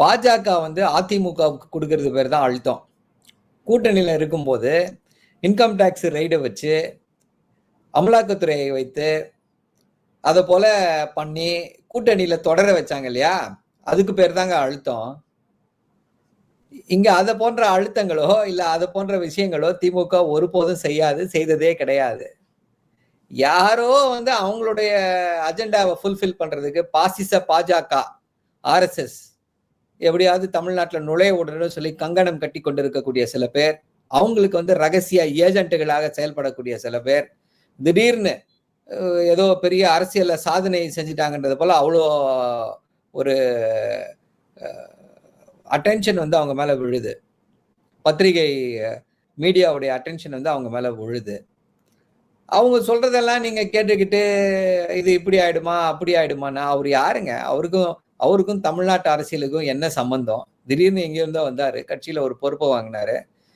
பாஜக வந்து அதிமுகவுக்கு கொடுக்கறது பேர் தான் அழுத்தம். கூட்டணியில் இருக்கும்போது இன்கம் டேக்ஸ் ரைடை வச்சு அமலாக்கத்துறையை வைத்து அதை போல பண்ணி கூட்டணியில் தொடர வச்சாங்க இல்லையா? அதுக்கு பேர் தாங்க அழுத்தம். இங்கே அதை போன்ற அழுத்தங்களோ இல்லை அதை போன்ற விஷயங்களோ திமுக ஒருபோதும் செய்யாது செய்ததே கிடையாது. யாரோ வந்து அவங்களுடைய அஜெண்டாவை ஃபுல்ஃபில் பண்ணுறதுக்கு பாசிச பாஜக ஆர்எஸ்எஸ் எப்படியாவது தமிழ்நாட்டில் நுழைய விடணும்னு சொல்லி கங்கணம் கட்டி கொண்டிருக்கக்கூடிய சில பேர் அவங்களுக்கு வந்து ரகசிய ஏஜென்ட்டுகளாக செயல்படக்கூடிய சில பேர் திடீர்னு ஏதோ பெரிய அரசியலில் சாதனை செஞ்சிட்டாங்கன்றது போல அவ்வளோ ஒரு அட்டென்ஷன் வந்து அவங்க மேலே விழுது. பத்திரிகை மீடியாவுடைய அட்டென்ஷன் வந்து அவங்க மேலே விழுது. அவங்க சொல்றதெல்லாம் நீங்க கேட்டுக்கிட்டு இது இப்படி ஆயிடுமா அப்படி ஆயிடுமாண்ணா அவர் யாருங்க? அவருக்கும் அவருக்கும் தமிழ்நாட்டு அரசியலுக்கும் என்ன சம்பந்தம்? திடீர்னு எங்கேயிருந்தோ வந்தார். கட்சியில் ஒரு பொறுப்பை வாங்கினாரு.